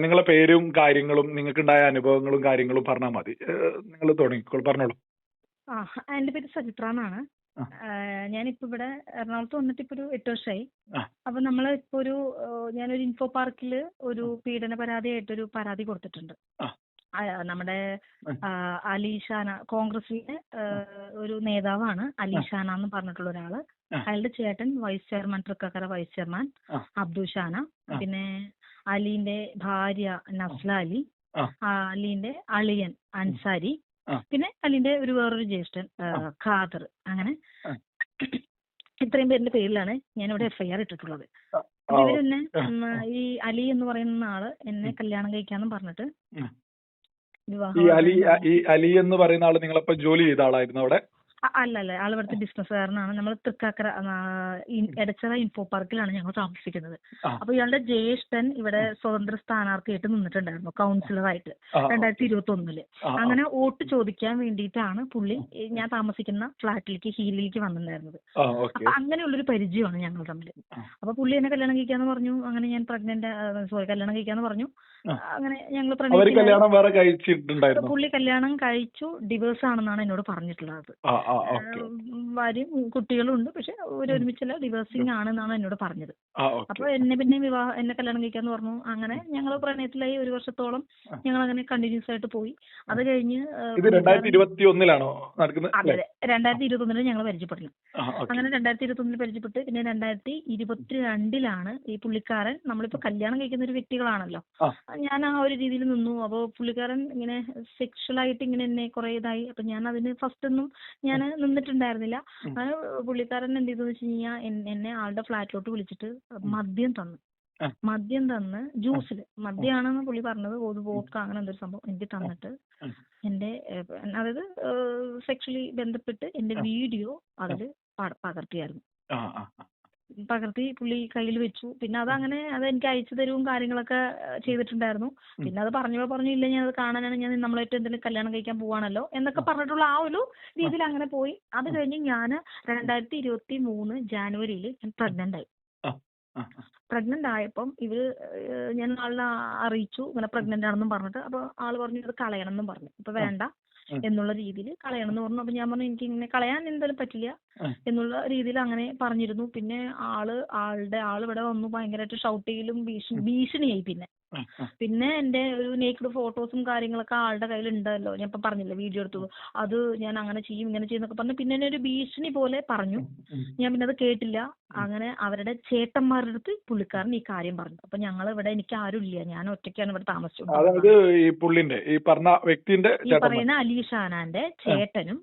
നിങ്ങളെ പേരും കാര്യങ്ങളും നിങ്ങൾക്കുണ്ടായ അനുഭവങ്ങളും കാര്യങ്ങളും പറഞ്ഞാൽ മതി. നിങ്ങൾ തുടങ്ങിക്കോളൂ പറഞ്ഞോളൂ. ആ എന്റെ പേര് സജിത്ര എന്നാണ് ഞാൻ ഇപ്പൊ ഇവിടെ എറണാകുളത്ത് വന്നിട്ട് ഇപ്പൊ ഒരു എട്ട് വർഷമായി അപ്പൊ നമ്മൾ ഇപ്പോൾ ഒരു ഞാനൊരു ഇൻഫോ പാർക്കിൽ ഒരു പീഡന പരാതിയായിട്ടൊരു പരാതി കൊടുത്തിട്ടുണ്ട്. നമ്മുടെ. അലീഷാന കോൺഗ്രസിലെ ഒരു നേതാവാണ് അലീഷാന എന്ന് പറഞ്ഞിട്ടുള്ള ഒരാൾ. അയാളുടെ ചേട്ടൻ vice chairman Thrikkakara vice chairman Abdushana Abdul Shana. പിന്നെ അലീന്റെ ഭാര്യ നസ്ല അലി അലീന്റെ അളിയൻ അൻസാരി പിന്നെ അലീന്റെ ഒരു വേറൊരു ജ്യേഷ്ഠൻ. ഖാദർ. അങ്ങനെ. ഇത്രയും പേരിന്റെ പേരിലാണ് ഞാൻ ഇവിടെ എഫ്ഐആർ ഇട്ടിട്ടുള്ളത്. ഇവർ തന്നെ ഇവരെന്നെ ഈ അലി എന്ന് പറയുന്ന ആൾ എന്നെ കല്യാണം കഴിക്കാന്ന് പറഞ്ഞിട്ട് വിവാഹം ഈ അലി ഈ അലി എന്ന് പറയുന്ന ആൾ നിങ്ങളപ്പോ ജോലി ചെയ്ത ആളായിരുന്നു അവിടെ? അ- അല്ല അല്ല ആൾ ഇവിടുത്തെ ബിസിനസ്സുകാരനാണ് നമ്മൾ തൃക്കാക്കര എടച്ചിറ ഇൻഫോ പാർക്കിലാണ് ഞങ്ങൾ താമസിക്കുന്നത്. അപ്പൊ ഇയാളുടെ ജ്യേഷ്ഠൻ ഇവിടെ സ്വതന്ത്ര സ്ഥാനാർത്ഥിയായിട്ട് നിന്നിട്ടുണ്ടായിരുന്നു കൗൺസിലറായിട്ട് രണ്ടായിരത്തി ഇരുപത്തി ഒന്നിൽ. അങ്ങനെ വോട്ട് ചോദിക്കാൻ വേണ്ടിയിട്ടാണ് പുള്ളി ഞാൻ താമസിക്കുന്ന ഫ്ലാറ്റിലേക്ക് ഹീലിലേക്ക് വന്നിട്ടുണ്ടായിരുന്നത്. അപ്പൊ അങ്ങനെയുള്ളൊരു പരിചയമാണ് ഞങ്ങൾ തമ്മിൽ. അപ്പൊ പുള്ളി എന്നെ കല്യാണം കഴിക്കാന്ന് പറഞ്ഞു. അങ്ങനെ ഞാൻ പ്രഗ്നന്റ് സോറി കല്യാണം കഴിക്കാന്ന് പറഞ്ഞു. അങ്ങനെ ഞങ്ങൾ പുള്ളി കല്യാണം കഴിച്ചു ഡിവേഴ്സ് ആണെന്നാണ് എന്നോട് പറഞ്ഞിട്ടുള്ളത്. ഭാര്യയും കുട്ടികളും ഉണ്ട്. പക്ഷെ ഒരു ഒരുമിച്ചല്ല ഡിവേഴ്സിംഗ് ആണെന്നാണ് എന്നോട് പറഞ്ഞത്. അപ്പൊ എന്നെ പിന്നെ വിവാഹം എന്നെ കല്യാണം കഴിക്കാന്ന് പറഞ്ഞു. അങ്ങനെ ഞങ്ങൾ പ്രണയത്തിലായി ഒരു വർഷത്തോളം. ഞങ്ങൾ അങ്ങനെ കണ്ടിന്യൂസ് ആയിട്ട് പോയി. അത് കഴിഞ്ഞ് അതെ രണ്ടായിരത്തി ഇരുപത്തി ഒന്നിൽ ഞങ്ങൾ പരിചയപ്പെടുന്നു അങ്ങനെ രണ്ടായിരത്തി ഇരുപത്തി ഒന്നിൽ പരിചയപ്പെട്ട് പിന്നെ രണ്ടായിരത്തി ഇരുപത്തിരണ്ടിലാണ് ഈ പുള്ളിക്കാരൻ നമ്മളിപ്പോ കല്യാണം കഴിക്കുന്ന ഒരു വ്യക്തികളാണല്ലോ. ഞാൻ ആ ഒരു രീതിയിൽ നിന്നു. അപ്പോൾ പുള്ളിക്കാരൻ ഇങ്ങനെ സെക്ഷൽ ആയിട്ട് ഇങ്ങനെ എന്നെ കുറെ ഇതായി. അപ്പൊ ഞാൻ അതിന് ഫസ്റ്റ് ഒന്നും ഞാൻ നിന്നിട്ടുണ്ടായിരുന്നില്ല. ഉം. അങ്ങനെ പുള്ളിക്കാരൻ എന്ത് ചെയ്തെന്ന് വെച്ച് കഴിഞ്ഞാൽ എന്നെ ആളുടെ ഫ്ലാറ്റിലോട്ട് വിളിച്ചിട്ട് മദ്യം തന്നു. മദ്യം തന്ന് ജ്യൂസിൽ മദ്യമാണെന്ന് പുള്ളി പറഞ്ഞത് ഒരു വോഡ്ക അങ്ങനെ എന്തൊരു സംഭവം എനിക്ക് തന്നിട്ട്. എന്റെ അതായത് സെക്ഷലി ബന്ധപ്പെട്ട് എന്റെ വീഡിയോ അതിൽ പകർത്തിയായിരുന്നു. പകർത്തി പുള്ളി കയ്യിൽ വെച്ചു. പിന്നെ അതങ്ങനെ അത് എനിക്ക് അയച്ചു തരുവും കാര്യങ്ങളൊക്കെ ചെയ്തിട്ടുണ്ടായിരുന്നു. പിന്നെ അത് പറഞ്ഞോ പറഞ്ഞില്ല ഞാൻ അത് കാണാനാണ് ഞാൻ നമ്മളായിട്ട് എന്തെങ്കിലും കല്യാണം കഴിക്കാൻ പോവാണല്ലോ എന്നൊക്കെ പറഞ്ഞിട്ടുള്ള ആ ഒരു രീതിയിൽ അങ്ങനെ പോയി. അത് കഴിഞ്ഞ് ഞാൻ രണ്ടായിരത്തി ഇരുപത്തി മൂന്ന് ജാനുവരിയിൽ ഞാൻ പ്രഗ്നന്റ് ആയി പ്രഗ്നന്റ് ആയപ്പം ഇവർ ഞാൻ ആളിനെ അറിയിച്ചു. ഇങ്ങനെ പ്രഗ്നന്റ് ആണെന്നും പറഞ്ഞിട്ട്. അപ്പൊ ആൾ പറഞ്ഞു ഇത് കളയണം എന്നും പറഞ്ഞു. ഇപ്പൊ വേണ്ട. എന്നുള്ള രീതിയിൽ കളയണം എന്ന് പറഞ്ഞു. അപ്പൊ ഞാൻ പറഞ്ഞു എനിക്ക് ഇങ്ങനെ കളയാൻ എന്തായാലും പറ്റില്ല എന്നുള്ള രീതിയിൽ അങ്ങനെ പറഞ്ഞിരുന്നു. പിന്നെ ആൾ ആളുടെ ആൾ ഇവിടെ വന്നു ഭയങ്കരമായിട്ട് ഷൗട്ട് ചെയ്യലും ഭീഷണി ഭീഷണിയായി പിന്നെ. പിന്നെ എന്റെ ഒരു നേക്കഡ് ഫോട്ടോസും കാര്യങ്ങളൊക്കെ ആളുടെ കയ്യിൽ ഉണ്ടല്ലോ ഞാൻ ഇപ്പൊ പറഞ്ഞില്ലേ വീഡിയോ എടുത്തു. അത് ഞാൻ അങ്ങനെ ചെയ്യും ഇങ്ങനെ ചെയ്യും എന്നൊക്കെ പറഞ്ഞു പിന്നെ എന്നെ ഒരു ഭീഷണി പോലെ പറഞ്ഞു. ഞാൻ പിന്നെ അത് കേട്ടില്ല. അങ്ങനെ അവരുടെ ചേട്ടന്മാരുടെ അടുത്ത് പുള്ളിക്കാരൻ ഈ കാര്യം പറഞ്ഞു. അപ്പൊ ഞങ്ങൾ ഇവിടെ എനിക്ക് ആരുമില്ല ഇല്ല. ഞാൻ ഒറ്റയ്ക്കാണ് ഇവിടെ താമസിച്ചത് ഈ പുള്ളിന്റെ ഈ പറഞ്ഞ വ്യക്തിന്റെ ഈ പറയുന്ന അലി ഷാനാന്റെ ചേട്ടനും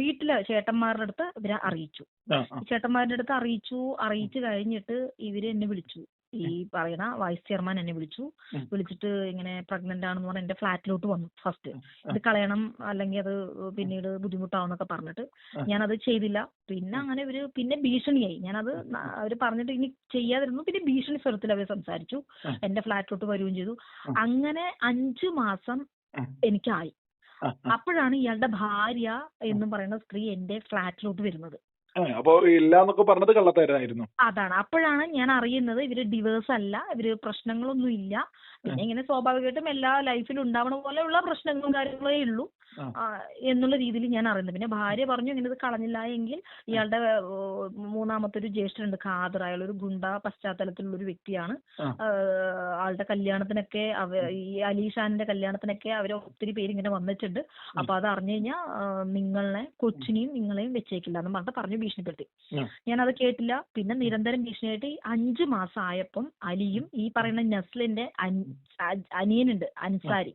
വീട്ടിലെ ചേട്ടന്മാരുടെ അടുത്ത് ഇവരെ അറിയിച്ചു. ചേട്ടന്മാരുടെ അടുത്ത് അറിയിച്ചു. അറിയിച്ചു കഴിഞ്ഞിട്ട് ഇവർ എന്നെ വിളിച്ചു. ഈ പറയുന്ന വൈസ് ചെയർമാൻ എന്നെ വിളിച്ചു. വിളിച്ചിട്ട് ഇങ്ങനെ പ്രഗ്നന്റ് ആണെന്ന് പറഞ്ഞ് എന്റെ ഫ്ലാറ്റിലോട്ട് വന്നു ഫസ്റ്റ് ഇത് കളയണം അല്ലെങ്കിൽ അത് പിന്നീട് ബുദ്ധിമുട്ടാവുന്നൊക്കെ പറഞ്ഞിട്ട് ഞാൻ ഞാനത് ചെയ്തില്ല. പിന്നെ അങ്ങനെ ഇവർ പിന്നെ ഭീഷണിയായി. ഞാനത് അവർ പറഞ്ഞിട്ട് ഇനി ചെയ്യാതിരുന്നു. പിന്നെ ഭീഷണി സ്വരത്തിൽ അവർ സംസാരിച്ചു. എന്റെ ഫ്ലാറ്റിലോട്ട് വരികയും ചെയ്തു. അങ്ങനെ അഞ്ചു മാസം. എനിക്കായി. അപ്പോഴാണ് ഇയാളുടെ ഭാര്യ എന്ന് പറയുന്ന സ്ത്രീ എന്റെ ഫ്ലാറ്റിലോട്ട് വരുന്നത്. അപ്പൊ ഇല്ല എന്നൊക്കെ പറഞ്ഞത് കള്ളത്തരായിരുന്നു അതാണ്. അപ്പോഴാണ് ഞാൻ അറിയുന്നത് ഇവർ ഡിവേഴ്സ് അല്ല ഇവർ പ്രശ്നങ്ങളൊന്നും ഇല്ല. പിന്നെ ഇങ്ങനെ സ്വാഭാവികമായിട്ടും എല്ലാ ലൈഫിലും ഉണ്ടാവണ പോലെയുള്ള പ്രശ്നങ്ങളും കാര്യങ്ങളേ ഉള്ളൂ. എന്നുള്ള രീതിയിൽ ഞാൻ അറിയുന്നത്. പിന്നെ ഭാര്യ പറഞ്ഞു ഇങ്ങനെ ഇത് കളഞ്ഞില്ല എങ്കിൽ ഇയാളുടെ മൂന്നാമത്തെ ഒരു ജ്യേഷ്ഠനുണ്ട് ഖാദർ. അയാൾ ഒരു ഗുണ്ട പശ്ചാത്തലത്തിലുള്ള ഒരു വ്യക്തിയാണ് ആളുടെ കല്യാണത്തിനൊക്കെ ഈ അലീഷാനിന്റെ കല്യാണത്തിനൊക്കെ അവർ ഒത്തിരി പേര് ഇങ്ങനെ വന്നിട്ടുണ്ട്. അപ്പൊ അത് അറിഞ്ഞു കഴിഞ്ഞാൽ നിങ്ങളെ കൊച്ചിനെയും നിങ്ങളെയും വെച്ചേക്കില്ല എന്ന് പറഞ്ഞിട്ട് പറഞ്ഞു ഭീഷണിപ്പെടുത്തി. ഞാൻ അത് കേട്ടില്ല. പിന്നെ നിരന്തരം ഭീഷണിയായിട്ട് അഞ്ചു മാസം ആയപ്പം അലിയും ഈ പറയുന്ന നസ്ലിന്റെ അനിയൻ ഉണ്ട് അനിയനുണ്ട് അൻസാരി.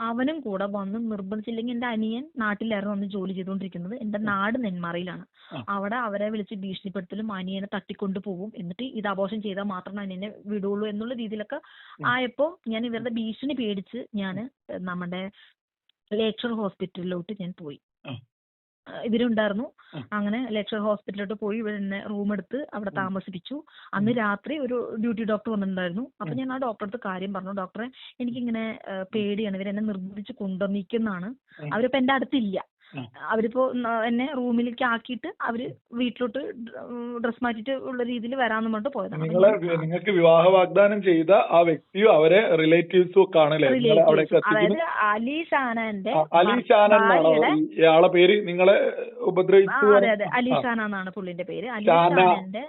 അവനും കൂടെ വന്ന് നിർബന്ധിച്ചില്ലെങ്കിൽ എന്റെ അനിയൻ നാട്ടിലായിരുന്നു വന്ന് ജോലി ചെയ്തുകൊണ്ടിരിക്കുന്നത്. എന്റെ നാട് നെന്മാറയിലാണ്. അവിടെ അവരെ വിളിച്ച് ഭീഷണിപ്പെടുത്തലും അനിയനെ തട്ടിക്കൊണ്ടു പോകും എന്നിട്ട് ഇത് ആഘോഷം ചെയ്താൽ മാത്രമേ അനിയനെ വിടുള്ളൂ എന്നുള്ള രീതിയിലൊക്കെ. ആയപ്പോ ഞാൻ ഇവരുടെ ഭീഷണി പേടിച്ച് ഞാൻ നമ്മുടെ ലേക്ഷർ ഹോസ്പിറ്റലിലോട്ട് ഞാൻ പോയി. ഇവരുണ്ടായിരുന്നു. അങ്ങനെ ലെക്ചർ ഹോസ്പിറ്റലിലോട്ട് പോയി ഇവിടെ എന്നെ റൂം എടുത്ത് അവിടെ. താമസിപ്പിച്ചു. അന്ന് രാത്രി ഒരു ഡ്യൂട്ടി ഡോക്ടർ വന്നിട്ടുണ്ടായിരുന്നു. അപ്പൊ ഞാൻ ആ ഡോക്ടറെ അടുത്ത് കാര്യം പറഞ്ഞു. ഡോക്ടറെ എനിക്കിങ്ങനെ പേടിയാണ്. ഇവരെന്നെ നിർബന്ധിച്ച് കൊണ്ടുവന്നിരിക്കുന്നതാണ്. അവരിപ്പോ എന്റെ അടുത്തില്ല. അവരിപ്പോ എന്നെ റൂമിലേക്ക് ആക്കിയിട്ട് അവർ വീട്ടിലോട്ട് ഡ്രസ് മാറ്റിട്ട് ഉള്ള രീതിയിൽ വരാന്ന് പറഞ്ഞിട്ട് പോയതാണ്. നിങ്ങളെ നിങ്ങൾക്ക് വിവാഹ വാഗ്ദാനം ചെയ്ത ആ വ്യക്തിയും അവരെ റിലേറ്റീവ്സും ഒക്കെ ആണല്ലേ. അതായത് അലി ഷാനന്റെ അലി ഈ- ഇയാളെ പേര് നിങ്ങളെ ഉപദ്രവിച്ചു അതെ അതെ. അലി. ഷാന എന്നാണ് പുള്ളിന്റെ പേര്. അലി ഷാന. ഷാനന്റെ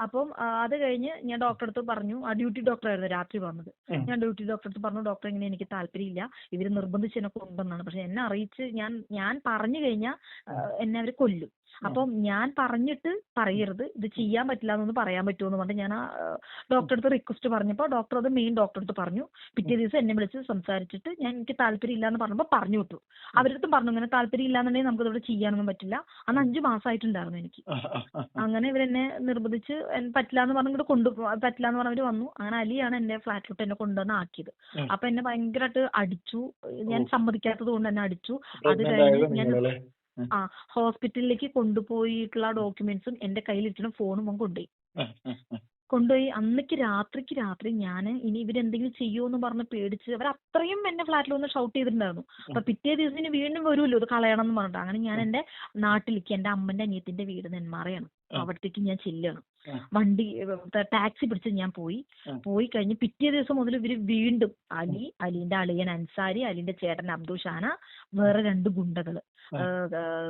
അപ്പം അത് കഴിഞ്ഞ് ഞാൻ ഡോക്ടറെ അടുത്ത് പറഞ്ഞു ആ ഡ്യൂട്ടി ഡോക്ടർ ആയിരുന്നു രാത്രി വന്നത് ഞാൻ ഡ്യൂട്ടി ഡോക്ടറെ അടുത്ത് പറഞ്ഞു ഡോക്ടർ ഇങ്ങനെ എനിക്ക് താല്പര്യമില്ല. ഇവർ നിർബന്ധിച്ച് എന്നെ കൊണ്ടുവന്നാണ്. പക്ഷെ എന്നെ അറിയിച്ച് ഞാൻ ഞാൻ പറഞ്ഞു കഴിഞ്ഞാൽ എന്നെ അവർ കൊല്ലും. അപ്പം ഞാൻ പറഞ്ഞിട്ട് പറയരുത്. ഇത് ചെയ്യാൻ പറ്റില്ല എന്നൊന്ന് പറയാൻ പറ്റുമോ എന്ന് പറഞ്ഞിട്ട് ഞാൻ ആ ഡോക്ടറെ അടുത്ത് റിക്വസ്റ്റ് പറഞ്ഞപ്പോൾ ഡോക്ടർ അത് മെയിൻ ഡോക്ടറെ അടുത്ത് പറഞ്ഞു. പിറ്റേ ദിവസം എന്നെ വിളിച്ച് സംസാരിച്ചിട്ട് ഞാൻ എനിക്ക് താല്പര്യം ഇല്ല എന്ന് പറഞ്ഞപ്പോൾ പറഞ്ഞു വിട്ടു. അവരുടെ അടുത്തും പറഞ്ഞു ഇങ്ങനെ താല്പര്യം ഇല്ലാന്നുണ്ടെങ്കിൽ നമുക്ക് ഇവിടെ ചെയ്യാനൊന്നും പറ്റില്ല. അന്ന് അഞ്ചു മാസമായിട്ടുണ്ടായിരുന്നു എനിക്ക്. അങ്ങനെ ഇവരെന്നെ നിർബന്ധിച്ച് പറ്റില്ല എന്ന് പറഞ്ഞു ഇങ്ങോട്ട് കൊണ്ടു പറ്റില്ല എന്ന് പറഞ്ഞവര് വന്നു. അങ്ങനെ അലിയാണ് എന്റെ ഫ്ലാറ്റിലോട്ട് എന്നെ കൊണ്ടുവന്ന് ആക്കിയത്. അപ്പൊ എന്നെ ഭയങ്കരമായിട്ട് അടിച്ചു. ഞാൻ. സമ്മതിക്കാത്തത് കൊണ്ട് എന്നെ അടിച്ചു. അത് കഴിഞ്ഞ് ഞാൻ ആ ഹോസ്പിറ്റലിലേക്ക് കൊണ്ടുപോയിട്ടുള്ള ഡോക്യുമെന്റ്സും എന്റെ കയ്യിലിരിക്കുന്ന ഫോണും അവൻ കൊണ്ടുപോയി. കൊണ്ടുപോയി അന്നേക്ക് രാത്രിക്ക് രാത്രി ഞാൻ ഇനി ഇവരെന്തെങ്കിലും ചെയ്യുമോ എന്ന് പറഞ്ഞ് പേടിച്ച് അവർ അത്രയും എന്നെ ഫ്ലാറ്റിൽ വന്ന് ഷൗട്ട് ചെയ്തിട്ടുണ്ടായിരുന്നു. അപ്പൊ പിറ്റേ ദിവസം ഇനി വീണ്ടും വരുമല്ലോ ഇത് കളയണം എന്ന് പറഞ്ഞിട്ട്. അങ്ങനെ ഞാൻ എന്റെ നാട്ടിലേക്ക് എന്റെ അമ്മന്റെ അനിയത്തിന്റെ വീട് നെന്മാറയാണ്. അവിടത്തേക്ക് ഞാൻ ചെല്ലുകയാണ്. വണ്ടി ടാക്സി പിടിച്ച് ഞാൻ പോയി. പോയി കഴിഞ്ഞ് പിറ്റേ ദിവസം മുതൽ ഇവർ വീണ്ടും അലി അലിന്റെ അളിയൻ അൻസാരി അലിന്റെ ചേട്ടൻ അബ്ദു ഷാന വേറെ രണ്ട് ഗുണ്ടകൾ.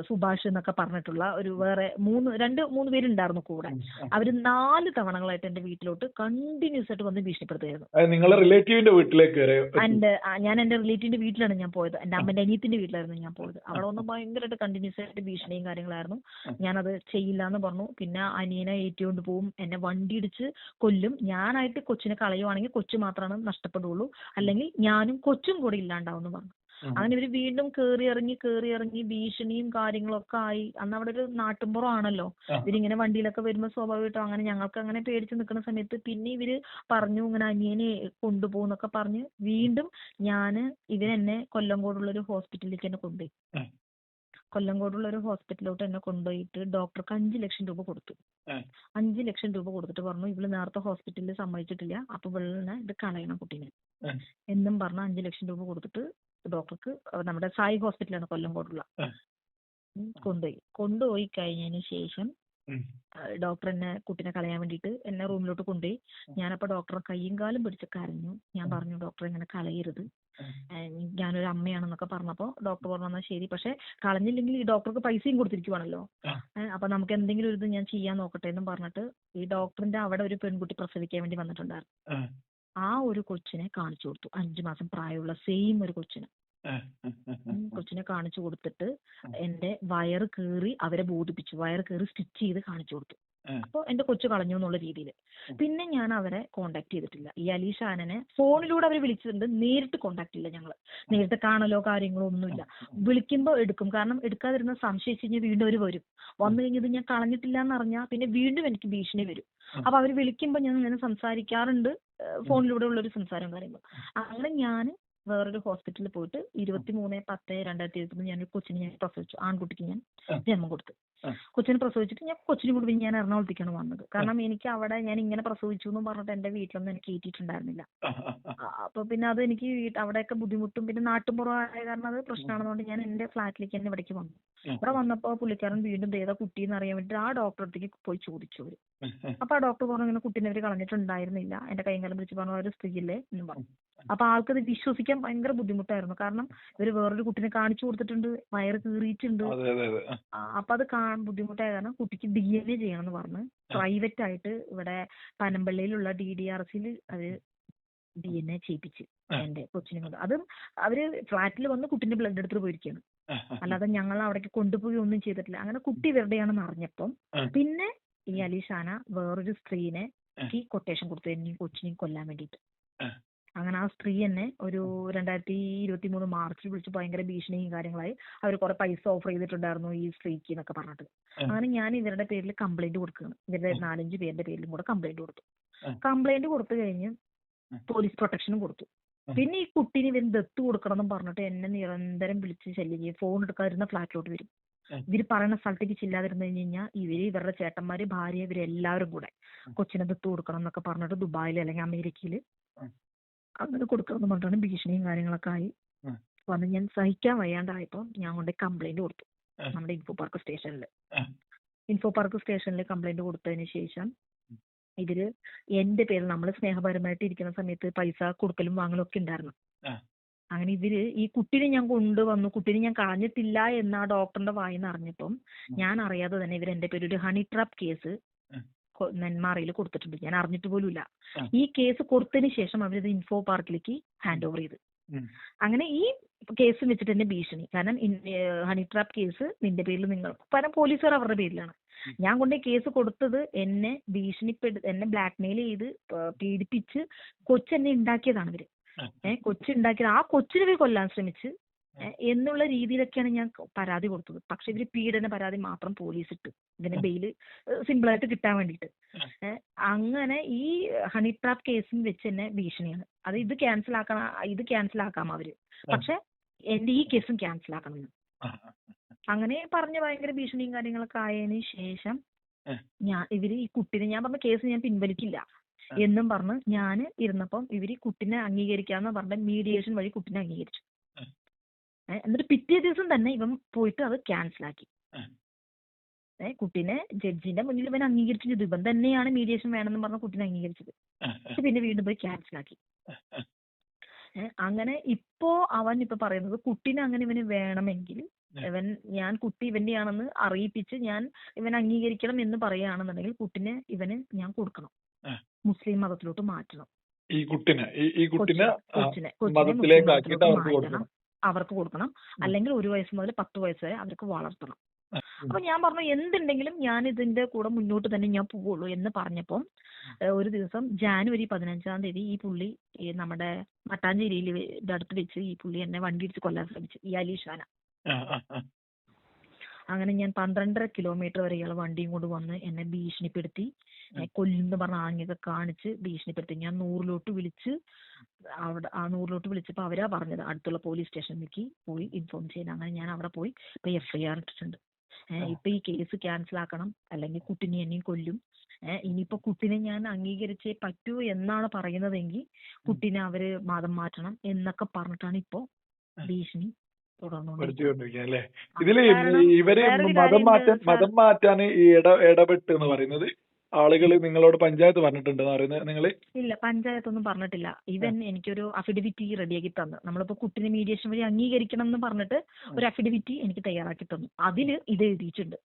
സുഭാഷ് എന്നൊക്കെ പറഞ്ഞിട്ടുള്ള ഒരു വേറെ മൂന്ന് രണ്ട് മൂന്ന് പേരുണ്ടായിരുന്നു കൂടെ. അവർ നാല് തവണകളായിട്ട് എന്റെ വീട്ടിലോട്ട് കണ്ടിന്യൂസ് ആയിട്ട് വന്ന് ഭീഷണിപ്പെടുത്തുകയായിരുന്നു. നിങ്ങളെ റിലേറ്റീവിന്റെ വീട്ടിലേക്ക് വരെ എന്റെ ഞാൻ എന്റെ റിലേറ്റീവിന്റെ വീട്ടിലാണ് ഞാൻ പോയത്. എന്റെ അമ്മന്റെ അനിയത്തിന്റെ വീട്ടിലായിരുന്നു ഞാൻ പോയത്. അവിടെ വന്ന് ഭയങ്കരമായിട്ട് കണ്ടിന്യൂസ് ആയിട്ട് ഭീഷണിയും കാര്യങ്ങളായിരുന്നു. ഞാനത് ചെയ്യില്ല എന്ന് പറഞ്ഞു. പിന്നെ അനിയനെ ഏറ്റുകൊണ്ട് പോവും. എന്നെ വണ്ടി ഇടിച്ച് കൊല്ലും. ഞാനായിട്ട് കൊച്ചിനെ കളയുവാണെങ്കിൽ കൊച്ചു മാത്രമാണ് നഷ്ടപ്പെടുള്ളൂ. അല്ലെങ്കിൽ ഞാനും കൊച്ചും കൂടെ ഇല്ലാണ്ടാവും എന്ന് പറഞ്ഞു. അങ്ങനെ ഇവർ വീണ്ടും കേറി ഇറങ്ങി കേറി ഇറങ്ങി ഭീഷണിയും കാര്യങ്ങളൊക്കെ ആയി. അന്ന് അവിടെ ഒരു നാട്ടുമ്പുറം ആണല്ലോ ഇങ്ങനെ ഇവരിങ്ങനെ വണ്ടിയിലൊക്കെ വരുമ്പോ സ്വാഭാവികമായിട്ടും അങ്ങനെ ഞങ്ങൾക്ക് അങ്ങനെ പേടിച്ച് നിൽക്കുന്ന സമയത്ത് പിന്നെ ഇവർ പറഞ്ഞു ഇങ്ങനെ അനിയനെ കൊണ്ടുപോകുന്നൊക്കെ പറഞ്ഞ് വീണ്ടും ഞാൻ ഇവരെന്നെ കൊല്ലംകോടുള്ള ഒരു ഹോസ്പിറ്റലിലേക്ക് തന്നെ കൊണ്ടുപോയി. കൊല്ലംകോടുള്ള ഒരു ഹോസ്പിറ്റലിലോട്ട് എന്നെ കൊണ്ടുപോയിട്ട് ഡോക്ടർക്ക് അഞ്ച് ലക്ഷം രൂപ കൊടുത്തു. അഞ്ച് ലക്ഷം രൂപ കൊടുത്തിട്ട് പറഞ്ഞു ഇവൾ നേരത്തെ ഹോസ്പിറ്റലിൽ സമ്മതിച്ചിട്ടില്ല അപ്പൊ ഇവളിനെ ഇത് കളയണം കുട്ടീനെ. എന്നും പറഞ്ഞ് അഞ്ച് ലക്ഷം രൂപ കൊടുത്തിട്ട് ഡോക്ടർക്ക് നമ്മുടെ സായി ഹോസ്പിറ്റലാണ് കൊല്ലംകോടുള്ള കൊണ്ടുപോയി. കൊണ്ടുപോയി കഴിഞ്ഞതിന് ശേഷം. ഡോക്ടർ എന്നെ കുട്ടിനെ കളയാൻ വേണ്ടിട്ട് എന്നെ റൂമിലോട്ട് കൊണ്ടുപോയി. ഞാനപ്പോ ഡോക്ടറെ കയ്യും കാലും പിടിച്ച് കരഞ്ഞു. ഞാൻ പറഞ്ഞു ഡോക്ടറെ ഇങ്ങനെ കളയരുത്. ഞാനൊരു അമ്മയാണെന്നൊക്കെ പറഞ്ഞപ്പോ ഡോക്ടർ പറഞ്ഞു "എന്നാ ശരി. പക്ഷെ കളഞ്ഞില്ലെങ്കിൽ ഈ ഡോക്ടർക്ക് പൈസയും കൊടുത്തിരിക്കുവാണല്ലോ. അപ്പൊ നമുക്ക് എന്തെങ്കിലും ഒരു ഇത് ഞാൻ ചെയ്യാൻ നോക്കട്ടെ എന്നും പറഞ്ഞിട്ട് ഈ ഡോക്ടറിന്റെ അവിടെ ഒരു പെൺകുട്ടി പ്രസവിക്കാൻ വേണ്ടി വന്നിട്ടുണ്ടായിരുന്നു. ആ ഒരു കൊച്ചിനെ കാണിച്ചു കൊടുത്തു. അഞ്ചു മാസം പ്രായമുള്ള സെയിം ഒരു കൊച്ചിനെ. കൊച്ചിനെ കാണിച്ചു കൊടുത്തിട്ട്. എന്റെ വയറ് കീറി അവരെ ബോധിപ്പിച്ചു. വയറ് കീറി സ്റ്റിച്ച് ചെയ്ത് കാണിച്ചു കൊടുത്തു. അപ്പോൾ അപ്പൊ എന്റെ കൊച്ചു കളഞ്ഞു എന്നുള്ള രീതിയിൽ. പിന്നെ ഞാൻ അവരെ കോണ്ടാക്ട് ചെയ്തിട്ടില്ല. ഈ അലീഷാനനെ ഫോണിലൂടെ അവർ വിളിച്ചിട്ടുണ്ട്. നേരിട്ട് കോണ്ടാക്ട് ഇല്ല ഞങ്ങൾ. നേരിട്ട് കാണലോ കാര്യങ്ങളോ ഒന്നുമില്ല. വിളിക്കുമ്പോ എടുക്കും. കാരണം എടുക്കാതിരുന്ന സംശയിച്ച് കഴിഞ്ഞാൽ വീണ്ടും അവർ വരും. വന്നു കഴിഞ്ഞത് ഞാൻ കളഞ്ഞിട്ടില്ല എന്ന് അറിഞ്ഞാ പിന്നെ വീണ്ടും എനിക്ക് ഭീഷണി വരും. അപ്പൊ അവർ വിളിക്കുമ്പോ ഞാൻ ഇങ്ങനെ സംസാരിക്കാറുണ്ട്. ഫോണിലൂടെ ഉള്ള ഒരു സംസാരം കാര്യങ്ങളും. അങ്ങനെ ഞാൻ വേറൊരു ഹോസ്പിറ്റലിൽ പോയിട്ട് ഇരുപത്തി മൂന്ന് പത്ത് രണ്ടായിരത്തി ഇരുപത്തി ഞാനൊരു കൊച്ചിനെ ഞാൻ പ്രസവിച്ചു. ആൺകുട്ടിക്ക് ഞാൻ. ജന്മം കൊടുത്തു. കൊച്ചിനെ പ്രസവിച്ചിട്ട് ഞാൻ കൊച്ചിന് കൂടി ഞാൻ എറണാകുളത്തേക്കാണ് വന്നത്. കാരണം എനിക്ക് അവിടെ ഞാൻ ഇങ്ങനെ പ്രസവിച്ചു എന്ന് പറഞ്ഞിട്ട് എന്റെ വീട്ടിലൊന്നും എനിക്ക് ഏറ്റിട്ടുണ്ടായിരുന്നില്ല ആ, അപ്പൊ പിന്നെ അത് എനിക്ക് അവിടെയൊക്കെ ബുദ്ധിമുട്ടും പിന്നെ നാട്ടുമ്പുറം ആയ കാരണം അത് പ്രശ്നമാണെന്നുകൊണ്ട് ഞാൻ എന്റെ ഫ്ലാറ്റിലേക്ക് തന്നെ ഇവിടേക്ക് വന്നു. ഇവിടെ വന്നപ്പോ പുള്ളിക്കാരൻ വീണ്ടും ഏതാ കുട്ടി എന്ന് അറിയാൻ വേണ്ടി ആ ഡോക്ടറെ അടുത്തേക്ക് പോയി ചോദിച്ചു അവർ. അപ്പൊ ആ ഡോക്ടർ പറഞ്ഞു ഇങ്ങനെ കുട്ടീനെ അവർ കളഞ്ഞിട്ടുണ്ടായിരുന്നില്ല. എന്റെ കൈകാലം കാലം പിടിച്ച് പറഞ്ഞു ഒരു സ്ത്രീയല്ലേ എന്ന് പറഞ്ഞു. അപ്പൊ ആൾക്കത് വിശ്വസിക്കാൻ ഭയങ്കര ബുദ്ധിമുട്ടായിരുന്നു. കാരണം ഇവർ വേറൊരു കുട്ടീനെ കാണിച്ചു കൊടുത്തിട്ടുണ്ട് വയറ് കീറിയിട്ടുണ്ട്. അപ്പൊ അത് കാണാൻ ബുദ്ധിമുട്ടായ കാരണം കുട്ടിക്ക് ഡി എൻ എ ചെയ്യണം എന്ന് പറഞ്ഞ് പ്രൈവറ്റ് ആയിട്ട് ഇവിടെ പനമ്പള്ളിയിലുള്ള ഡി ഡി ആർ സിയിൽ അത് ഡി എൻ എ ചെയ്യിപ്പിച്ച് എന്റെ കൊച്ചിനെ കൊണ്ട്. അതും അവർ ഫ്ലാറ്റിൽ വന്ന് കുട്ടിന്റെ ബ്ലഡ് എടുത്തിട്ട് പോയിരിക്കുകയാണ് അല്ലാതെ ഞങ്ങൾ അവിടേക്ക് കൊണ്ടുപോയി ഒന്നും ചെയ്തിട്ടില്ല. അങ്ങനെ കുട്ടി ഇവരുടെയാണെന്ന് അറിഞ്ഞപ്പം പിന്നെ ഈ അലീഷാന വേറൊരു സ്ത്രീനെ. ഈ കൊട്ടേഷൻ കൊടുത്തു എന്നെയും കൊച്ചിനെയും കൊല്ലാൻ വേണ്ടിയിട്ട്. അങ്ങനെ ആ സ്ത്രീ തന്നെ ഒരു രണ്ടായിരത്തി ഇരുപത്തി മൂന്ന് മാർച്ചിൽ വിളിച്ച് ഭയങ്കര ഭീഷണിയും കാര്യങ്ങളായി അവർ കുറെ പൈസ ഓഫർ ചെയ്തിട്ടുണ്ടായിരുന്നു ഈ സ്ത്രീക്ക് എന്നൊക്കെ പറഞ്ഞിട്ട്. അങ്ങനെ ഞാൻ ഇവരുടെ പേരിൽ കംപ്ലൈന്റ് കൊടുക്കുകയാണ്. ഇവരുടെ നാലഞ്ച് പേരുടെ പേരിലും കൂടെ കംപ്ലൈന്റ് കൊടുത്തു. കംപ്ലൈന്റ് കൊടുത്തു കഴിഞ്ഞ് പോലീസ് പ്രൊട്ടക്ഷനും കൊടുത്തു. പിന്നെ ഈ കുട്ടീനെ ഇവർ ദത്ത് കൊടുക്കണം എന്നും പറഞ്ഞിട്ട് എന്നെ നിരന്തരം വിളിച്ച് ശല്യം ചെയ്യും ഫോൺ എടുക്കാതിരുന്ന ഫ്ലാറ്റിലോട്ട് വരും. ഇവർ ഇവർ പറയുന്ന സ്ഥലത്തേക്ക് ചെല്ലാതിരുന്നു കഴിഞ്ഞ് കഴിഞ്ഞാൽ ഇവർ ഇവരുടെ ചേട്ടന്മാര് ഭാര്യ ഇവർ എല്ലാവരും കൂടെ കൊച്ചിനെ ദത്ത് കൊടുക്കണം എന്നൊക്കെ പറഞ്ഞിട്ട് ദുബായിൽ അല്ലെങ്കിൽ അമേരിക്കയിൽ. അങ്ങനെ കൊടുക്കണം എന്ന് പറഞ്ഞിട്ടാണ് ഭീഷണിയും കാര്യങ്ങളൊക്കെ ആയി. വന്ന് ഞാൻ സഹിക്കാൻ വയ്യാണ്ടായപ്പോ ഞാൻ കൊണ്ട് കംപ്ലൈന്റ് കൊടുത്തു നമ്മുടെ ഇൻഫോ പാർക്ക് സ്റ്റേഷനിൽ. ഇൻഫോ പാർക്ക് സ്റ്റേഷനിൽ കംപ്ലൈന്റ് കൊടുത്തതിന് ശേഷം ഇതിൽ എന്റെ പേരിൽ നമ്മൾ സ്നേഹപരമായിട്ട് ഇരിക്കുന്ന സമയത്ത് പൈസ കൊടുക്കലും വാങ്ങലും ഒക്കെ ഉണ്ടായിരുന്നു. അങ്ങനെ ഇതിൽ ഈ കുട്ടീനെ ഞാൻ കൊണ്ടുവന്നു. കുട്ടീനെ ഞാൻ കളഞ്ഞിട്ടില്ല എന്ന് ആ ഡോക്ടറിന്റെ വായിന്ന് അറിഞ്ഞപ്പം ഞാൻ അറിയാതെ തന്നെ ഇവർ എന്റെ പേരിൽ ഒരു ഹണി ട്രാപ്പ് കേസ്. നെന്മാറയിൽ കൊടുത്തിട്ടുണ്ട്. ഞാൻ അറിഞ്ഞിട്ട് പോലുമില്ല. ഇല്ല ഈ കേസ് കൊടുത്തതിന് ശേഷം അവരിത് ഇൻഫോ പാർക്കിലേക്ക് ഹാൻഡ് ഓവർ ചെയ്തു. അങ്ങനെ ഈ കേസ് വെച്ചിട്ട് തന്നെ ഭീഷണി. കാരണം ഹണി ട്രാപ്പ് കേസ് നിന്റെ പേരിൽ നിങ്ങൾ കാരണം പോലീസുകാർ അവരുടെ പേരിലാണ്. ഞാൻ കൊണ്ട് കേസ് കൊടുത്തത് എന്നെ ഭീഷണിപ്പെടു എന്നെ ബ്ലാക്ക്മെയിൽ ചെയ്ത് പീഡിപ്പിച്ച് കൊച്ചെന്നെ ഉണ്ടാക്കിയതാണ് ഇവർ. ഏഹ് കൊച്ചുണ്ടാക്കിയത് ആ കൊച്ചിനെ കൊല്ലാൻ ശ്രമിച്ച് എന്നുള്ള രീതിയിലൊക്കെയാണ് ഞാൻ പരാതി കൊടുത്തത്. പക്ഷെ ഇവർ പീഡന പരാതി മാത്രം പോലീസ് ഇട്ട് ഇതിന് ബെയിൽ സിമ്പിൾ ആയിട്ട് കിട്ടാൻ വേണ്ടിയിട്ട്. അങ്ങനെ ഈ ഹണി ട്രാപ്പ് കേസും വെച്ച് തന്നെ ഭീഷണിയാണ്. അത് ഇത് ക്യാൻസൽ ആക്കണം ഇത് ക്യാൻസൽ ആക്കാം അവർ പക്ഷെ എന്റെ ഈ കേസും ക്യാൻസൽ ആക്കണം. അങ്ങനെ പറഞ്ഞ് ഭയങ്കര ഭീഷണിയും കാര്യങ്ങളൊക്കെ ആയതിനു ശേഷം ഞാൻ ഇവർ ഈ കുട്ടിനെ ഞാൻ പറഞ്ഞ കേസ് ഞാൻ പിൻവലിക്കില്ല. എന്നും പറഞ്ഞ് ഞാൻ ഇരുന്നപ്പം ഇവർ ഈ കുട്ടിനെ അംഗീകരിക്കാന്ന് പറഞ്ഞ മീഡിയേഷൻ വഴി കുട്ടിനെ അംഗീകരിച്ചു. എന്നിട്ട് പിറ്റേ ദിവസം തന്നെ ഇവൻ പോയിട്ട് അത് ക്യാൻസൽ ആക്കി ഉം. കുട്ടീനെ ജഡ്ജിന്റെ മുന്നിൽ ഇവൻ അംഗീകരിച്ചു ചെയ്തു. ഇവൻ തന്നെയാണ് മീഡിയേഷൻ വേണമെന്ന് പറഞ്ഞ കുട്ടീനെ അംഗീകരിച്ചത്. പിന്നെ വീണ്ടും പോയി ക്യാൻസൽ ആക്കി അങ്ങനെ ഇപ്പോ അവൻ ഇപ്പൊ പറയുന്നത് കുട്ടീനെ അങ്ങനെ ഇവന് വേണമെങ്കിൽ ഇവൻ ഞാൻ കുട്ടി ഇവന്റെയാണെന്ന് അറിയിപ്പിച്ച് ഞാൻ ഇവൻ അംഗീകരിക്കണം എന്ന് പറയുകയാണെന്നുണ്ടെങ്കിൽ കുട്ടിനെ ഇവന് ഞാൻ കൊടുക്കണം. മുസ്ലിം മതത്തിലോട്ട് മാറ്റണം. ഈ കുട്ടിനെ ഈ കുട്ടിനെ മതത്തിലേക്ക് ആക്കിയിട്ട് അവർക്ക് മാറ്റണം. അവർക്ക് കൊടുക്കണം. അല്ലെങ്കിൽ ഒരു വയസ്സ് മുതൽ പത്ത് വയസ്സ് വരെ അവർക്ക് വളർത്തണം. അപ്പൊ ഞാൻ പറഞ്ഞു എന്തുണ്ടെങ്കിലും ഞാൻ ഇതിന്റെ കൂടെ മുന്നോട്ട് തന്നെ ഞാൻ പോവുള്ളൂ എന്ന് പറഞ്ഞപ്പോൾ ഒരു ദിവസം ജാനുവരി പതിനഞ്ചാം തീയതി ഈ പുള്ളി ഈ നമ്മുടെ മട്ടാഞ്ചേരിയിൽ അടുത്ത് വെച്ച് ഈ പുള്ളി എന്നെ വണ്ടി ഇടിച്ച് കൊല്ലാൻ ശ്രമിച്ചു. ഈ ആ. അങ്ങനെ ഞാൻ പന്ത്രണ്ടര കിലോമീറ്റർ വരെ ഇയാൾ വണ്ടിയും കൊണ്ട് വന്ന് എന്നെ ഭീഷണിപ്പെടുത്തി. കൊല്ലുന്ന പറഞ്ഞ ആംഗ്യമൊക്കെ കാണിച്ച് ഭീഷണിപ്പെടുത്തി. ഞാൻ നൂറിലോട്ട് വിളിച്ച് അവിടെ ആ നൂറിലോട്ട് വിളിച്ചപ്പോൾ അവരാ പറഞ്ഞത് അടുത്തുള്ള പോലീസ് സ്റ്റേഷനിലേക്ക് പോയി ഇൻഫോം ചെയ്യാൻ. അങ്ങനെ ഞാൻ അവിടെ പോയി ഇപ്പൊ എഫ്ഐആർ ഇട്ടിട്ടുണ്ട്. ഇപ്പൊ ഈ കേസ് ക്യാൻസൽ ആക്കണം അല്ലെങ്കിൽ കുട്ടിനെ എന്നെയും കൊല്ലും. ഇനിയിപ്പോ കുട്ടിനെ ഞാൻ അംഗീകരിച്ചേ പറ്റൂ എന്നാണ് പറയുന്നതെങ്കിൽ കുട്ടിനെ അവർ മതം മാറ്റണം എന്നൊക്കെ പറഞ്ഞിട്ടാണ് ഇപ്പോ ഭീഷണി. പഠിച്ചുകൊണ്ടിരിക്കുക അല്ലേ? ഇതിൽ ഇവർ മതം മാറ്റാൻ മതം മാറ്റാൻ ഈ ഇട ഇടപെട്ട് എന്ന് പറയുന്നത് ആളുകൾ നിങ്ങളോട് പഞ്ചായത്ത് പറഞ്ഞിട്ടുണ്ട് എന്ന് പറയുന്നത് നിങ്ങൾ ഇല്ല പഞ്ചായത്ത് ഒന്നും പറഞ്ഞിട്ടില്ല. ഇവൻ എനിക്കൊരു അഫിഡവിറ്റി റെഡിയാക്കി തന്നു. നമ്മളിപ്പോ കുട്ടിനെ മീഡിയേഷൻ വഴി അംഗീകരിക്കണം എന്ന് പറഞ്ഞിട്ട് ഒരു അഫിഡവിറ്റി എനിക്ക് തയ്യാറാക്കി തന്നു. അതിൽ ഇത് എഴുതിയിട്ടുണ്ട്.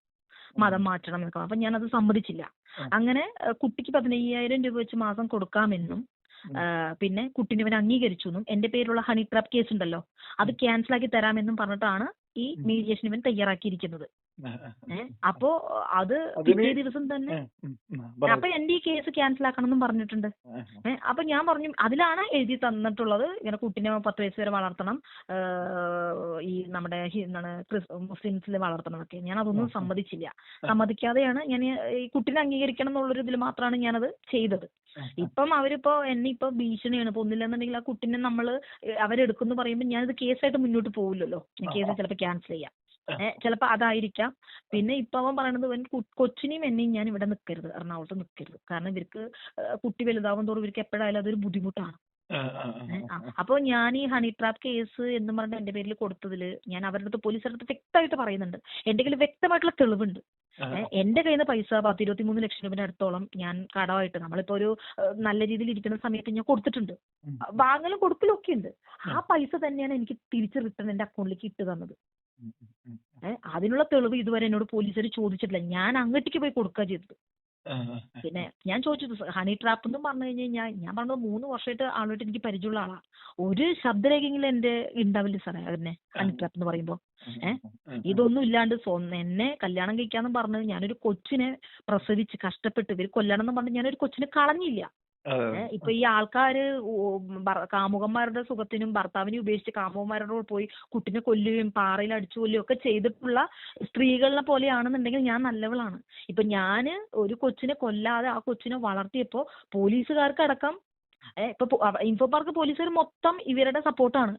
മതം മാറ്റണം എന്നൊക്കെ. അപ്പൊ അത് സമ്മതിച്ചില്ല. അങ്ങനെ കുട്ടിക്ക് പതിനയ്യായിരം രൂപ വെച്ച് മാസം കൊടുക്കാമെന്നും പിന്നെ കുട്ടീനെ ഇവൻ അംഗീകരിച്ചു എന്നും. എന്റെ പേരിലുള്ള ഹണി ട്രാപ്പ് കേസ് ഉണ്ടല്ലോ അത് ക്യാൻസൽ ആക്കി തരാമെന്നും പറഞ്ഞിട്ടാണ് ഈ. മീഡിയേഷൻ ഇവൻ തയ്യാറാക്കിയിരിക്കുന്നത്. അപ്പോ അത് പിറ്റേ ദിവസം തന്നെ. അപ്പൊ എന്റെ ഈ കേസ് ക്യാൻസൽ ആക്കണം എന്നും പറഞ്ഞിട്ടുണ്ട് അപ്പൊ ഞാൻ പറഞ്ഞു അതിലാണ് എഴുതി തന്നിട്ടുള്ളത്. ഇങ്ങനെ കുട്ടിനെ പത്ത് വയസ്സ് വരെ വളർത്തണം. ഈ നമ്മുടെ എന്താണ് മുസ്ലിംസിൽ വളർത്തണം ഒക്കെ ഞാൻ അതൊന്നും. സമ്മതിച്ചില്ല. സമ്മതിക്കാതെയാണ് ഞാൻ ഈ കുട്ടിനെ അംഗീകരിക്കണം എന്നുള്ളൊരു ഇതിൽ മാത്രമാണ് ഞാനത് ചെയ്തത്. ഇപ്പം അവരിപ്പോ എന്നെ ഇപ്പൊ ഭീഷണിയാണ്. ഇപ്പൊ ഒന്നില്ലെന്നുണ്ടെങ്കിൽ ആ കുട്ടിനെ നമ്മൾ അവരെടുക്കുന്നു പറയുമ്പോൾ ഞാനിത് കേസായിട്ട് മുന്നോട്ട് പോകില്ലല്ലോ കേസ് ചിലപ്പോൾ ക്യാൻസൽ ചെയ്യാം. ഏഹ് ചിലപ്പോ അതായിരിക്കാം. പിന്നെ ഇപ്പൊ അവൻ പറയണത് ഇവൻ കൊച്ചിനെയും എന്നെയും ഞാൻ ഇവിടെ നിൽക്കരുത് എറണാകുളത്ത് നിൽക്കരുത് കാരണം ഇവർക്ക് കുട്ടി വലുതാവും തോറും ഇവർക്ക് എപ്പോഴായാലും അതൊരു ബുദ്ധിമുട്ടാണ്. അപ്പൊ ഞാൻ ഈ ഹണി ട്രാപ്പ് കേസ് എന്ന് പറഞ്ഞിട്ട് എന്റെ പേരിൽ കൊടുത്തതിൽ ഞാൻ അവരുടെ അടുത്ത് പോലീസിന്റെ അടുത്ത് വ്യക്തമായിട്ട് പറയുന്നുണ്ട്. എന്റെ കയ്യിൽ വ്യക്തമായിട്ടുള്ള തെളിവുണ്ട്. എന്റെ കയ്യിൽ നിന്ന് പൈസ പത്ത് ഇരുപത്തി മൂന്ന് ലക്ഷം രൂപയുടെ അടുത്തോളം ഞാൻ കടമായിട്ട് നമ്മളിപ്പോ ഒരു നല്ല രീതിയിൽ ഇരിക്കുന്ന സമയത്ത് ഞാൻ കൊടുത്തിട്ടുണ്ട്. വാങ്ങലും കൊടുക്കലും ഒക്കെ ഉണ്ട്. ആ പൈസ തന്നെയാണ് എനിക്ക് തിരിച്ച് റിട്ടേൺ എന്റെ അക്കൗണ്ടിലേക്ക് ഇട്ട് തന്നത്. ഏഹ് അതിനുള്ള തെളിവ് ഇതുവരെ എന്നോട് പോലീസുകാർ ചോദിച്ചിട്ടില്ല. ഞാൻ അങ്ങോട്ടേക്ക് പോയി കൊടുക്കുക ചെയ്തത്. പിന്നെ ഞാൻ ചോദിച്ചത് ഹണി ട്രാപ്പ് എന്നും പറഞ്ഞു കഴിഞ്ഞ് കഴിഞ്ഞാൽ ഞാൻ പറഞ്ഞത് മൂന്ന് വർഷമായിട്ട് ആളുമായിട്ട് എനിക്ക് പരിചയമുള്ള ആളാ. ഒരു ശബ്ദരേഖയെങ്കിലും എന്റെ ഉണ്ടാവില്ല സാറേ അതിനെ? ഹണി ട്രാപ്പ് എന്ന് പറയുമ്പോൾ ഏഹ് ഇതൊന്നും ഇല്ലാണ്ട് എന്നെ കല്യാണം കഴിക്കാന്ന് പറഞ്ഞത് ഞാനൊരു കൊച്ചിനെ പ്രസവിച്ച് കഷ്ടപ്പെട്ട് ഇവർ കൊല്ലണം എന്ന് പറഞ്ഞ് ഞാനൊരു കൊച്ചിനെ കളഞ്ഞില്ല. ഇപ്പൊ ഈ ആൾക്കാര് കാമുകന്മാരുടെ സുഖത്തിനും ഭർത്താവിനെ ഉപേക്ഷിച്ച് കാമുകന്മാരുടെ കൂടെ പോയി കുട്ടിനെ കൊല്ലുകയും പാറയിൽ അടിച്ചു കൊല്ലുകയും ഒക്കെ ചെയ്തിട്ടുള്ള സ്ത്രീകളെ പോലെയാണെന്നുണ്ടെങ്കിൽ ഞാൻ നല്ലവളാണ്. ഇപ്പൊ ഞാൻ ഒരു കൊച്ചിനെ കൊല്ലാതെ ആ കൊച്ചിനെ വളർത്തിയപ്പോ പോലീസുകാർക്ക് അടക്കം ഇപ്പൊ ഇൻഫോ പാർക്ക് പോലീസുകാർ മൊത്തം ഇവരുടെ സപ്പോർട്ടാണ്.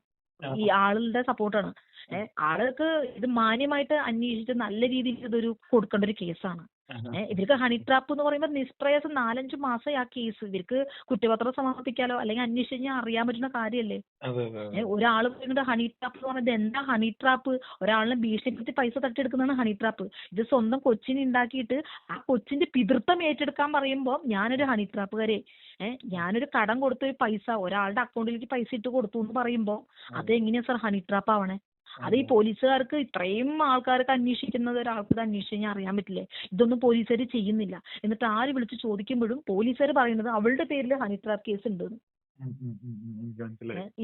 ഈ ആളുടെ സപ്പോർട്ടാണ്. ഏഹ് ആളുകൾക്ക് ഇത് മാന്യമായിട്ട് അന്വേഷിച്ച് നല്ല രീതിയിൽ ഇതൊരു കൊടുക്കേണ്ട ഒരു കേസാണ്. ഇവർക്ക് ഹണി ട്രാപ്പ് എന്ന് പറയുമ്പോൾ നിഷ്പ്രയാസം നാലഞ്ച് മാസം ആ കേസ് ഇവർക്ക് കുറ്റപത്രം സമർപ്പിക്കാലോ അല്ലെങ്കിൽ അന്വേഷിച്ച് കഴിഞ്ഞാൽ അറിയാൻ പറ്റുന്ന കാര്യമല്ലേ. ഒരാൾ പറയുന്നത് ഹണി ട്രാപ്പ് എന്ന് പറയുന്നത് എന്താ ഹണി ട്രാപ്പ് ഒരാളിനെ ഭീഷണിപ്പെടുത്തി പൈസ തട്ടിയെടുക്കുന്നതാണ് ഹണി ട്രാപ്പ് ഇത് സ്വന്തം കൊച്ചിനെ ഉണ്ടാക്കിയിട്ട് ആ കൊച്ചിന്റെ പിതൃത്വം ഏറ്റെടുക്കാൻ പറയുമ്പോൾ ഞാനൊരു ഹണി ട്രാപ്പുകാരെ ഏഹ് ഞാനൊരു കടം കൊടുത്ത പൈസ ഒരാളുടെ അക്കൗണ്ടിലേക്ക് പൈസ ഇട്ട് കൊടുത്തു എന്ന് പറയുമ്പോൾ അത് എങ്ങനെയാ സാർ ഹണി ട്രാപ്പ് ആവണേ? അത് ഈ പോലീസുകാർക്ക് ഇത്രയും ആൾക്കാർക്ക് അന്വേഷിക്കുന്നത് ഒരാൾക്ക് ഇത് അന്വേഷിച്ച് കഴിഞ്ഞാൽ അറിയാൻ പറ്റില്ലേ? ഇതൊന്നും പോലീസുകാർ ചെയ്യുന്നില്ല. എന്നിട്ട് ആര് വിളിച്ച് ചോദിക്കുമ്പോഴും പോലീസുകാർ പറയുന്നത് അവളുടെ പേരിൽ ഹണി ട്രാപ്പ് കേസ് ഉണ്ട്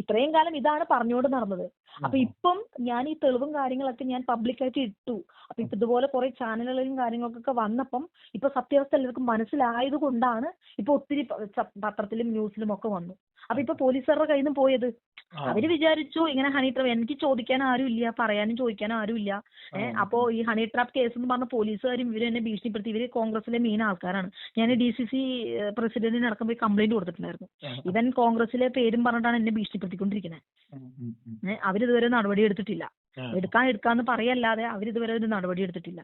ഇത്രയും കാലം ഇതാണ് പറഞ്ഞുകൊണ്ട് നടന്നത്. അപ്പൊ ഇപ്പം ഞാൻ ഈ തെളിവും കാര്യങ്ങളൊക്കെ ഞാൻ പബ്ലിക്കായിട്ട് ഇട്ടു. അപ്പൊ ഇപ്പൊ ഇതുപോലെ കുറെ ചാനലുകളിലും കാര്യങ്ങൾക്കൊക്കെ വന്നപ്പം ഇപ്പൊ സത്യാവസ്ഥ എല്ലാവർക്കും മനസ്സിലായത് കൊണ്ടാണ് ഇപ്പൊ ഒത്തിരി പത്രത്തിലും ന്യൂസിലും ഒക്കെ വന്നു. അപ്പൊ ഇപ്പൊ പോലീസുകാരുടെ കയ്യിൽ നിന്ന് പോയത് അവർ വിചാരിച്ചു ഇങ്ങനെ ഹണി ട്രാപ്പ് എനിക്ക് ചോദിക്കാൻ ആരും ഇല്ല പറയാനും ചോദിക്കാനും ആരും ഇല്ല. അപ്പോ ഈ ഹണി ട്രാപ്പ് കേസ് എന്ന് പറഞ്ഞ പോലീസുകാരും ഇവർ എന്നെ ഭീഷണിപ്പെടുത്തി. ഇവർ കോൺഗ്രസിലെ മെയിൻ ആൾക്കാരാണ്. ഞാൻ ഡി സി സി പ്രസിഡന്റിന് അടക്കം പോയി കംപ്ലൈന്റ് കൊടുത്തിട്ടുണ്ടായിരുന്നു. ഇവൻ കോൺഗ്രസിലെ പേരും പറഞ്ഞിട്ടാണ് എന്നെ ഭീഷണിപ്പെടുത്തിക്കൊണ്ടിരിക്കുന്നത് അവരിതുവരെ നടപടി എടുത്തിട്ടില്ല. എടുക്കാൻ എടുക്കാന്ന് പറയല്ലാതെ അവരിതുവരെ ഒരു നടപടി എടുത്തിട്ടില്ല.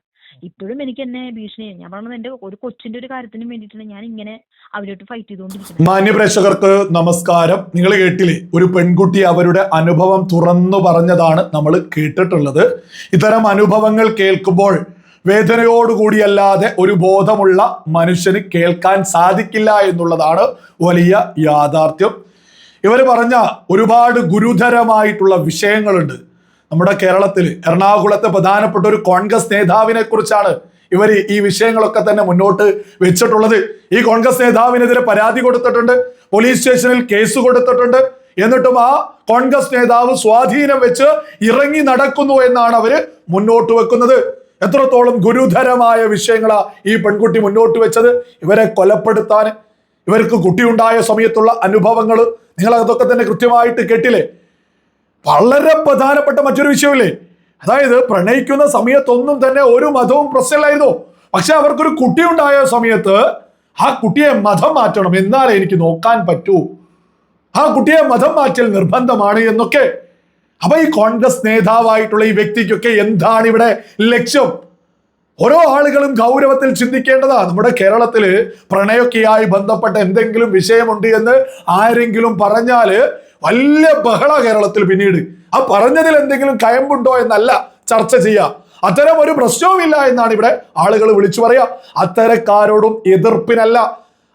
ഇപ്പോഴും എനിക്ക് എന്നെ ഭീഷണി ഞാൻ പറഞ്ഞത് എന്റെ ഒരു കൊച്ചിന്റെ ഒരു കാര്യത്തിന് വേണ്ടിയിട്ടാണ് ഞാൻ ഇങ്ങനെ അവരോട്ട് ഫൈറ്റ് ചെയ്തുകൊണ്ടിരിക്കുന്നത് മാന്യപ്രേക്ഷകർക്ക് നമസ്കാരം. നിങ്ങൾ കേട്ടില്ലേ ഒരു പെൺകുട്ടി അവരുടെ അനുഭവം തുറന്നു പറഞ്ഞതാണ് നമ്മൾ കേട്ടിട്ടുള്ളത്. ഇത്തരം അനുഭവങ്ങൾ കേൾക്കുമ്പോൾ വേദനയോടുകൂടിയല്ലാതെ ഒരു ബോധമുള്ള മനുഷ്യന് കേൾക്കാൻ സാധിക്കില്ല എന്നുള്ളതാണ് വലിയ യാഥാർത്ഥ്യം. ഇവർ പറഞ്ഞ ഒരുപാട് ഗുരുതരമായിട്ടുള്ള വിഷയങ്ങളുണ്ട്. നമ്മുടെ കേരളത്തിൽ എറണാകുളത്തെ പ്രധാനപ്പെട്ട ഒരു കോൺഗ്രസ് നേതാവിനെ കുറിച്ചാണ് ഇവർ ഈ വിഷയങ്ങളൊക്കെ തന്നെ മുന്നോട്ട് വെച്ചിട്ടുള്ളത്. ഈ കോൺഗ്രസ് നേതാവിനെതിരെ പരാതി കൊടുത്തിട്ടുണ്ട് പോലീസ് സ്റ്റേഷനിൽ കേസ് കൊടുത്തിട്ടുണ്ട്. എന്നിട്ടും ആ കോൺഗ്രസ് നേതാവ് സ്വാധീനം വെച്ച് ഇറങ്ങി നടക്കുന്നു എന്നാണ് അവർ മുന്നോട്ട് വെക്കുന്നത്. എത്രത്തോളം ഗുരുതരമായ വിഷയങ്ങളാ ഈ പെൺകുട്ടി മുന്നോട്ട് വെച്ചത്. ഇവരെ കൊലപ്പെടുത്താൻ ഇവർക്ക് കുട്ടിയുണ്ടായ സമയത്തുള്ള അനുഭവങ്ങൾ നിങ്ങൾ അതൊക്കെ തന്നെ കൃത്യമായിട്ട് കേട്ടില്ലേ? വളരെ പ്രധാനപ്പെട്ട മറ്റൊരു വിഷയമില്ലേ? അതായത് പ്രണയിക്കുന്ന സമയത്തൊന്നും തന്നെ ഒരു മതവും പ്രശ്നമില്ലായിരുന്നു. പക്ഷെ അവർക്കൊരു കുട്ടി ഉണ്ടായ സമയത്ത് ആ കുട്ടിയെ മതം മാറ്റണം എന്നാലേ എനിക്ക് നോക്കാൻ പറ്റൂ. ആ കുട്ടിയെ മതം മാറ്റൽ നിർബന്ധമാണ് എന്നൊക്കെ അപ്പൊ ഈ കോൺഗ്രസ് നേതാവായിട്ടുള്ള ഈ വ്യക്തിക്കൊക്കെ എന്താണ് ഇവിടെ ലക്ഷ്യം? ഓരോ ആളുകളും ഗൗരവത്തിൽ ചിന്തിക്കേണ്ടതാ. നമ്മുടെ കേരളത്തിൽ പ്രണയൊക്കെയായി ബന്ധപ്പെട്ട എന്തെങ്കിലും വിഷയമുണ്ട് എന്ന് ആരെങ്കിലും പറഞ്ഞാൽ വലിയ ബഹള കേരളത്തിൽ പിന്നീട്. ആ പറഞ്ഞതിൽ എന്തെങ്കിലും കയമ്പുണ്ടോ എന്നല്ല ചർച്ച ചെയ്യുക അത്തരം ഒരു പ്രശ്നവുമില്ല എന്നാണ് ഇവിടെ ആളുകൾ വിളിച്ചു പറയാം. അത്തരക്കാരോടും എതിർപ്പിനല്ല.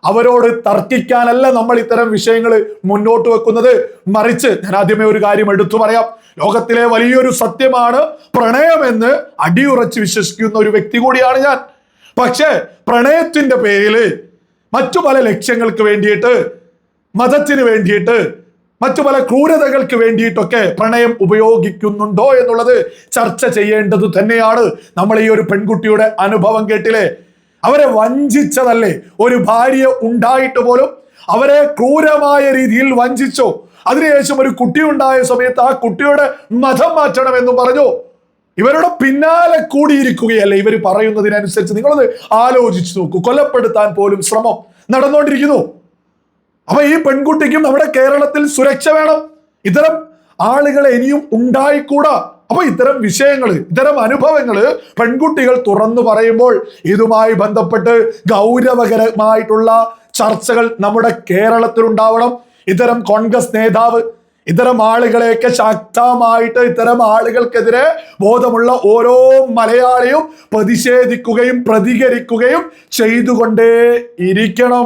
അവരോട് തർക്കിക്കാനല്ല നമ്മൾ ഇത്തരം വിഷയങ്ങൾ മുന്നോട്ട് വെക്കുന്നത്. മറിച്ച് ഞാൻ ആദ്യമേ ഒരു കാര്യം എടുത്തു പറയാം. ലോകത്തിലെ വലിയൊരു സത്യമാണ് പ്രണയമെന്ന് അടിയുറച്ച് വിശ്വസിക്കുന്ന ഒരു വ്യക്തി കൂടിയാണ് ഞാൻ. പക്ഷേ പ്രണയത്തിന്റെ പേരിൽ മറ്റു പല ലക്ഷ്യങ്ങൾക്ക് വേണ്ടിയിട്ട് മതത്തിന് വേണ്ടിയിട്ട് മറ്റു പല ക്രൂരതകൾക്ക് വേണ്ടിയിട്ടൊക്കെ പ്രണയം ഉപയോഗിക്കുന്നുണ്ടോ എന്നുള്ളത് ചർച്ച ചെയ്യേണ്ടത് തന്നെയാണ്. നമ്മൾ ഈ ഒരു പെൺകുട്ടിയുടെ അനുഭവം കേട്ടില്ലേ? അവരെ വഞ്ചിച്ചതല്ലേ? ഒരു ഭാര്യ ഉണ്ടായിട്ട് പോലും അവരെ ക്രൂരമായ രീതിയിൽ വഞ്ചിച്ചോ? അതിനുശേഷം ഒരു കുട്ടി ഉണ്ടായ സമയത്ത് ആ കുട്ടിയുടെ മതം മാറ്റണമെന്ന് പറഞ്ഞു. ഇവരുടെ പിന്നാലെ കൂടിയിരിക്കുകയല്ലേ ഇവർ പറയുന്നതിനനുസരിച്ച്? നിങ്ങളത് ആലോചിച്ചു നോക്കൂ. കൊലപ്പെടുത്താൻ പോലും ശ്രമം നടന്നുകൊണ്ടിരിക്കുന്നു. അപ്പൊ ഈ പെൺകുട്ടിക്കും നമ്മുടെ കേരളത്തിൽ സുരക്ഷ വേണം. ഇത്തരം ആളുകളെ ഇനിയും ഉണ്ടായിക്കൂടാ. അപ്പൊ ഇത്തരം വിഷയങ്ങൾ ഇത്തരം അനുഭവങ്ങൾ പെൺകുട്ടികൾ തുറന്നു പറയുമ്പോൾ ഇതുമായി ബന്ധപ്പെട്ട് ഗൗരവകരമായിട്ടുള്ള ചർച്ചകൾ നമ്മുടെ കേരളത്തിൽ ഉണ്ടാവണം ഇത്തരം കോൺഗ്രസ് നേതാവ് ഇത്തരം ആളുകളെയൊക്കെ ശക്തമായിട്ട് ഇത്തരം ആളുകൾക്കെതിരെ ബോധമുള്ള ഓരോ മലയാളിയും പ്രതിഷേധിക്കുകയും പ്രതികരിക്കുകയും ചെയ്തുകൊണ്ടേ ഇരിക്കണം.